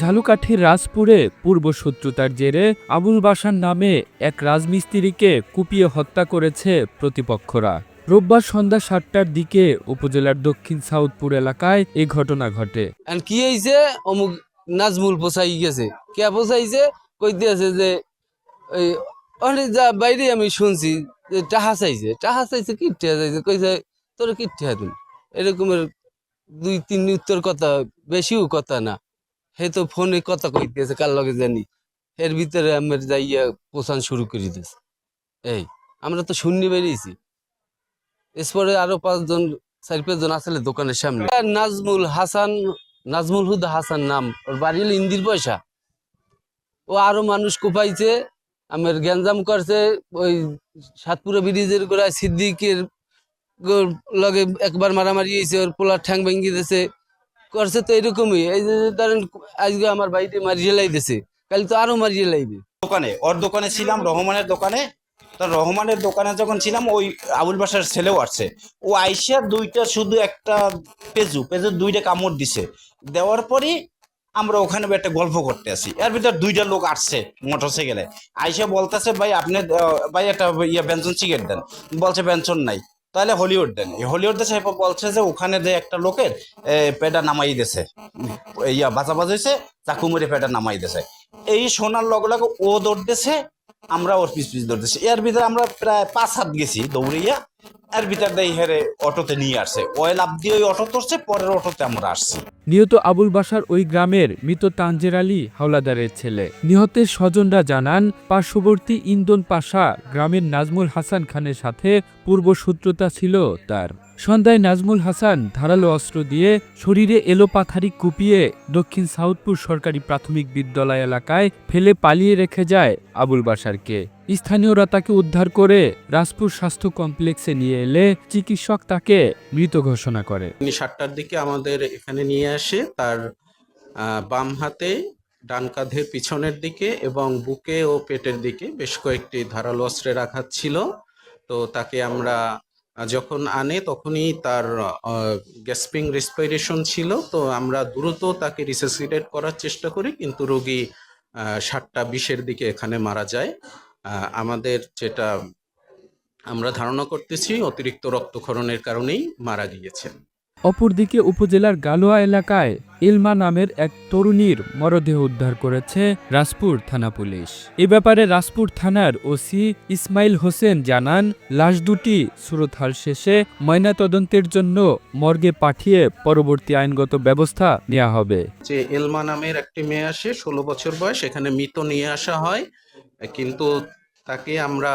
ঝালুকাঠির রাজপুরে পূর্বশত্রুতার জেরে আবুল বাসার নামে এক রাজমিস্ত্রিকে কুপিয়ে হত্যা করেছে প্রতিপক্ষরা। রোববার সন্ধ্যা সাতটার দিকে উপজেলার দক্ষিণ সাউথপুর এলাকায় এ ঘটনা ঘটে। কি হয়েছে অমুক নাজমুল পোসাই গেছে। কে পোসাইছে? কইতে আছে যে ওই অনেক যা বাইরে আমি শুনছি যে টাহা চাইছে। টাহা চাইছে কি টেহা চাইছে? কইছে, তোর কি টেহা তুমি এরকমের দুই, তিন উত্তর কথা, বেশিও কথা না। হে তো ফোনে কথা কইতেছে, কার লগে জানি? এর ভিতরে আমার যাইয়া পোষান শুরু করে দিয়েছে এই, আমরা তো শূন্য বেরিয়েছি। এরপরে আরও পাঁচজন, চার পাঁচজন আসলে দোকানের সামনে। নাজমুল হাসান, নাজমুল হুদা হাসান নাম, ওর বাড়ি হলো ইন্দির পয়সা। ও আরও মানুষ কোপাইছে, আমার গ্যাঞ্জাম করছে, ওই সাতপুরা ব্রিজের গোড়ায় সিদ্দিকের লগে একবার মারামারি হয়েছে, ওর পোলার ঠ্যাং ভেঙে দিয়েছে। করছে তো এরকমই। এই যে ধরেন আজকে আমার বাড়িতে মারিয়ে লাইতেছে, কাল তো আরও মারিয়ে লাইবে। দোকানে, ওর দোকানে ছিলাম, রহমানের দোকানে। তো রহমানের দোকানে যখন ছিলাম, ওই আবুল বাসার ছেলেও আসছে। ও আইসা দুইটা শুধু একটা পেজু পেজু দুইটা কামড় দিছে। দেওয়ার পরই আমরা ওখানে একটা গল্প করতে আসি। এর ভিতর দুইটা লোক আসছে মোটর সাইকেলে আইসা বলতেছে, ভাই, আপনি ভাই, একটা ইয়ে ব্যঞ্জন সিগারেট দেন। বলছে ব্যঞ্জন নাই। তাহলে হলিউড দেন। এই হলিউড দেশে বলছে যে ওখানে যে একটা লোকের পেটা নামাই দিয়েছে। ইয়া বাজাবাজ হয়েছে, চাকু মেরে পেটা নামাই দিয়েছে। এই সোনার লগে লগে ও দৌড় দৌড়তেছে, আমরা ওর পিস পিস দৌড়তেছি। এর ভিতরে আমরা প্রায় পাঁচ হাত গেছি দৌড়িয়া দিয়ে হেরে অটোতে নিয়ে আসছে। ওয়েল আপ দিয়ে ওই অটো ধরছে, পরের অটোতে আমরা আসছি। নিহত আবুল বাসার ওই গ্রামের মৃত তানজের আলী হাওলাদারের ছেলে। নিহতের স্বজনরা জানান, পার্শ্ববর্তী ইন্দন পাশা গ্রামের নাজমুল হাসান খানের সাথে পূর্বসূত্রতা ছিল তার। সন্ধ্যায় নাজমুল হাসান ধারালো অস্ত্র দিয়ে শরীরে এলোপাথারি কুপিয়ে দক্ষিণ সাউথপুর সরকারি প্রাথমিক বিদ্যালয় এলাকায় ফেলে পালিয়ে রেখে যায় আবুল বাসারকে স্থানীয়রা তাকে উদ্ধার করে রাজপুর স্বাস্থ্য কমপ্লেক্সে নিয়ে এলে চিকিৎসক তাকে মৃত ঘোষণা করে। তিনি সাতটার দিকে আমাদের এখানে নিয়ে আসে, তার বাম হাতে, ডান কাঁধের পিছনের দিকে এবং বুকে ও পেটের দিকে। বেশ কয়েকটি ধারালো অস্ত্রের আঘাত ছিল। তো তাকে আমরা যখন আনে তখনই তার গ্যাসপিং রেসপাইরেশন ছিল। তো আমরা দ্রুত তাকে রিসেসিডেট করার চেষ্টা করি, কিন্তু রোগী সাতটা বিশের দিকে এখানে মারা যায়। আমাদের যেটা আমরা ধারণা করতেছি, অতিরিক্ত রক্তক্ষরণের কারণেই মারা গিয়েছেন। অপরদিকে উপজেলার গালোয়া এলাকায় ইলমা নামের এক তরুণীর মরদেহ উদ্ধার করেছে রাজপুর থানা পুলিশ। এ ব্যাপারে রাজপুর থানার ওসি ইসমাইল হোসেন জানান, লাশ দুটি সুরতহাল শেষে ময়নাতদন্তের জন্য মর্গে পাঠিয়ে পরবর্তী আইনগত ব্যবস্থা নেওয়া হবে। যে এলমা নামের একটি মেয়ে আসে, ষোলো বছর বয়স, এখানে মৃত নিয়ে আসা হয়। কিন্তু তাকে আমরা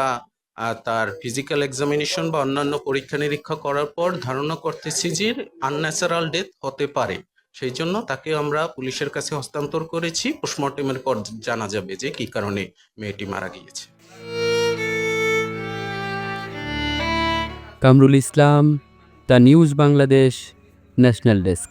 তার ফিজিক্যাল এক্সামিনেশন বা অন্যান্য পরীক্ষা নিরীক্ষা করার পর ধারণা করতেছি যে আনন্যাচারাল ডেথ হতে পারে। সেই জন্য তাকে আমরা পুলিশের কাছে হস্তান্তর করেছি। পোস্টমর্টেমের পর জানা যাবে যে কি কারণে মেয়েটি মারা গিয়েছে। Kamrul Islam, the news Bangladesh, national desk.